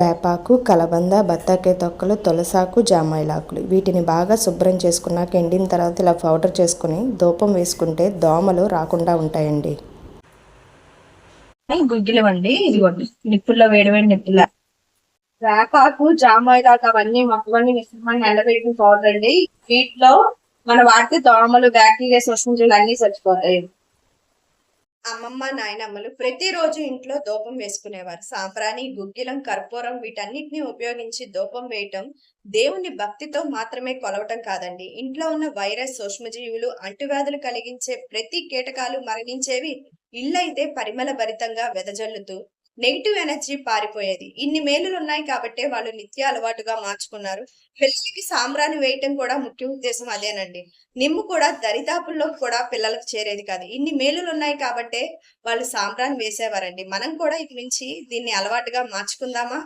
వేపాకు కలబంద బత్తాకాయ తొక్కలు తులసాకు జామాయిలాకులు. వీటిని బాగా శుభ్రం చేసుకున్నాక ఎండిన తర్వాత ఇలా పౌడర్ చేసుకుని ధూపం వేసుకుంటే దోమలు రాకుండా ఉంటాయండి. గుగ్గిలవండి ఇదిగోండి నిప్పుల్లో వేడివేడి నిప్పుల. వేపాకు జామాయిలాకు అవన్నీ మొక్కవన్నీ మిశ్రమాన్ని ఎండబెట్టిన పౌడర్ అండి. వీటిలో మనం వాడితే దోమలు బ్యాక్టీరియా శ్వసించులు అన్ని చచ్చిపోతాయి. అమ్మమ్మ నాయనమ్మలు ప్రతిరోజు ఇంట్లో దూపం వేసుకునేవారు. సాంప్రాణి గుగ్గిలం కర్పూరం వీటన్నిటిని ఉపయోగించి దూపం వేయటం దేవుని భక్తితో మాత్రమే కొలవటం కాదండి. ఇంట్లో ఉన్న వైరస్ సూక్ష్మజీవులు అంటువ్యాధులు కలిగించే ప్రతి కీటకాలు మరణించేవి ఇళ్ళైతే పరిమళ భరితంగా వెదజల్లుతూ నెగిటివ్ ఎనర్జీ పారిపోయేది. ఇన్ని మేలులు ఉన్నాయి కాబట్టే వాళ్ళు నిత్య అలవాటుగా మార్చుకున్నారు. పిల్లలకి సాంబ్రాన్ని వేయటం కూడా ముఖ్య ఉద్దేశం అదేనండి. నిమ్ము కూడా దరిదాపుల్లో కూడా పిల్లలకు చేరేది కాదు. ఇన్ని మేలులు ఉన్నాయి కాబట్టే వాళ్ళు సాంబ్రాన్ని వేసేవారండి. మనం కూడా ఇక నుంచి దీన్ని అలవాటుగా మార్చుకుందామా?